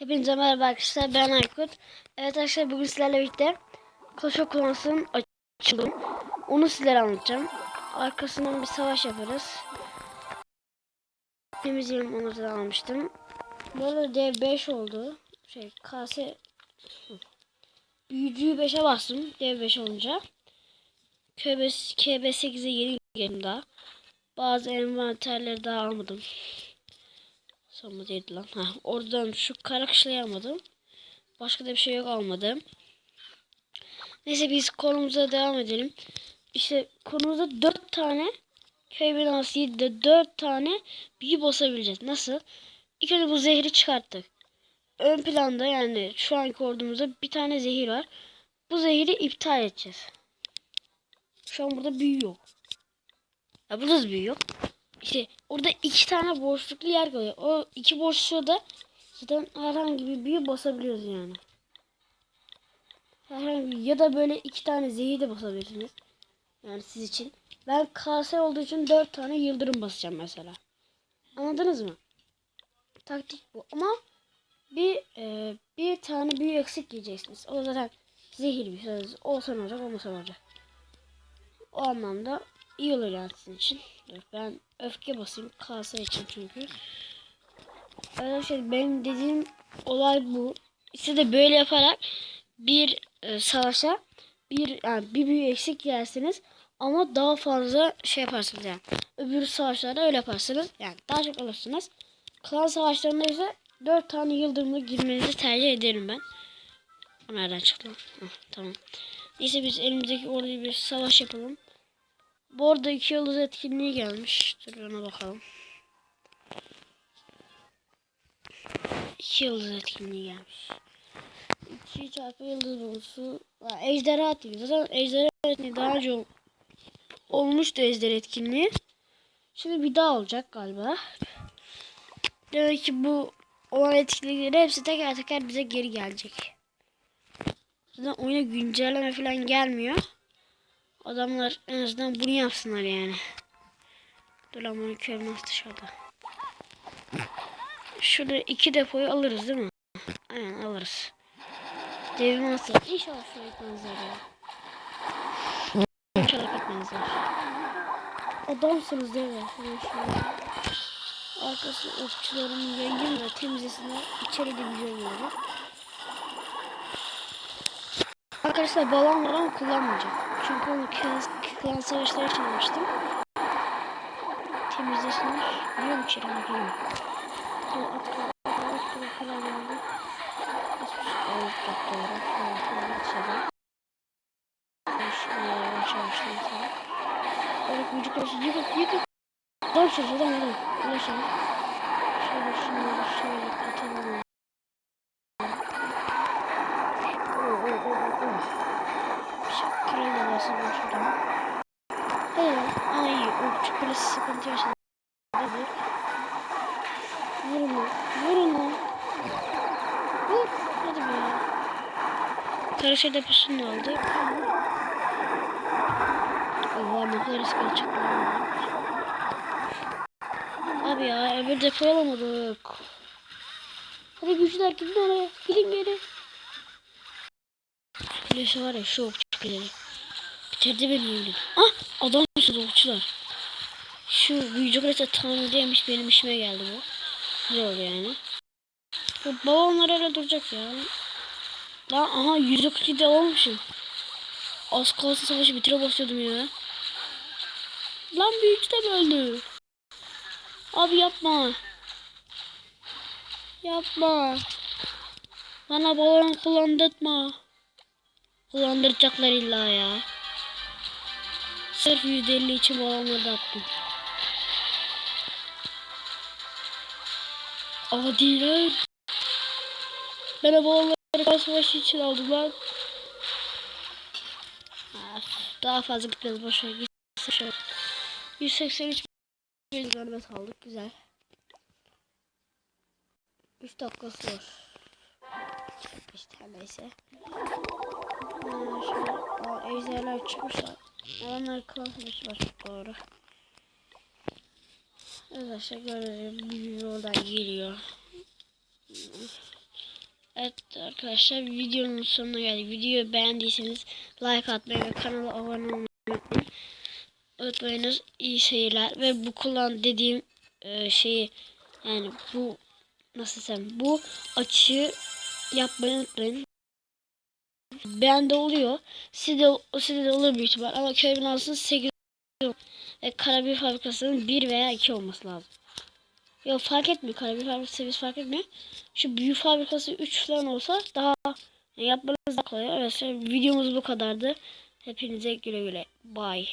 Hepinize merhaba arkadaşlar ben Aykut. Evet arkadaşlar bugün sizlerle birlikte Clash of Clans'ın açılım. Onu sizlere anlatacağım. Arkasından bir savaş yaparız. Temizleyelim onu da almıştım. Bu arada dev 5 oldu. Şey kase Büyücüyü 5'e bastım. Dev 5 olunca. KB, KB 8'e yeni geldim daha. Bazı envanterleri daha almadım. Sonra değildi lan. Ha, oradan şu kara kışlayı almadım. Başka da bir şey yok almadım. Neyse biz konumuza devam edelim. İşte konumuzda 4 tane köy binası 7'de 4 tane büyü basabileceğiz. Nasıl? İlk önce bu zehri çıkarttık. Ön planda yani şu anki ordumuzda bir tane zehir var. Bu zehri iptal edeceğiz. Şu an burada büyü yok. Ya burada da büyü yok. İşte orada iki tane boşluklu yer kalıyor. O iki boşluğa da zaten herhangi bir büyü basabiliyoruz yani. Herhangi ya da böyle iki tane zehir de basabilirsiniz. Yani siz için. Ben kase olduğu için dört tane yıldırım basacağım mesela. Anladınız mı? Taktik bu. Ama bir e, bir tane büyü eksik yiyeceksiniz. O zaten zehir bir söz. Olsa ne olacak olmasa ne olacak. O anlamda iyi olur yani sizin için. Ben öfke basayım kase için çünkü. Arkadaşlar benim dediğim olay bu. İşte de böyle yaparak bir e, savaşa bir yani bir büyü eksik yersiniz ama daha fazla şey yaparsınız yani. Öbür savaşlarda öyle yaparsınız. Yani daha çok alırsınız. Klan savaşlarında ise 4 tane yıldırımla girmenizi tercih ederim ben. Nereden çıktı? tamam. Neyse biz elimizdeki oraya bir savaş yapalım. Bu arada iki yıldız etkinliği gelmiş. Dur ona bakalım. İki yıldız etkinliği gelmiş. İki çarpı yıldız bonusu. Ha, Ejderha değil. Zaten ejderha etkinliği daha önce ol- olmuştu ejderha etkinliği. Şimdi bir daha olacak galiba. Demek ki bu olan etkinliklerin hepsi teker teker bize geri gelecek. Zaten oyuna güncelleme falan gelmiyor. Adamlar en azından bunu yapsınlar yani. Dur lan bunu dışarıda. Şurada iki depoyu alırız değil mi? Aynen alırız. Devim nasıl? İnşallah şöyle gitmezler ya. İnşallah gitmezler. Adamsınız değil mi? Arkası okçularımı yayayım da temizlesinler. İçeri olur. Arkadaşlar balon var ama kullanmayacağım. Çünkü onu klan, savaşları için almıştım. Temizlesinler. Biliyor mu içeri? Biliyorum. Sonra at kadar, at kadar falan geldi. İçeri. Şöyle yavaş yavaş yavaş. Evet, müzik karşı yıkık yıkık. Dön şurada, dön dön. Yavaş. Şöyle şunları şöyle katalım. Var şurada. Hey, ay, okçu kulesi sıkıntı yaşadı. Vurun lan, vurun lan. Vur, hadi be. Karışa deposunu aldı. Oha ne kadar riskli çıktı. Abi ya öbür depoyu alamadık. Hadi güçler gidin oraya. Gidin geri. Kulesi var ya şu okçu kulesi. Bitirdi beni öyle. Ah adam mısın okçular. Şu büyücü kulesi tanrıymış benim işime geldi bu. Güzel oldu yani. Bu babamlar öyle duracak ya. Lan aha 142'de olmuşum. Az kalsın savaşı bitire basıyordum ya. Lan büyücü de öldü. Abi yapma. Yapma. Bana balon kullandırtma. Kullandıracaklar illa ya. Sırf %50 için balonları da attım. Adiler. Bana balonları kan savaşı için aldılar. Of, daha fazla gitmez boşver. Gitsin şöyle. 183 bir galibiyet aldık. Güzel. 3 dakikası var. İşte neyse. Ha, şöyle, aa, ejderler çıkmışlar. Adamlar var çok doğru. Arkadaşlar görelim. Büyüğü oradan geliyor. Arkadaşlar videonun sonuna geldik. Videoyu beğendiyseniz like atmayı ve kanala abone olmayı unutmayın. Unutmayınız. İyi seyirler. Ve bu kullan dediğim e, şeyi yani bu nasıl desem bu açıyı yapmayı unutmayın. Bende oluyor. Sizde, sizde de olur büyük ihtimal. Ama köy binasının 8 ve karabir fabrikasının 1 veya 2 olması lazım. Yok fark etmiyor. Karabir fabrikası seviyesi fark etmiyor. Şu büyük fabrikası 3 falan olsa daha yani yapmanız daha kolay. Evet, videomuz bu kadardı. Hepinize güle güle. Bye.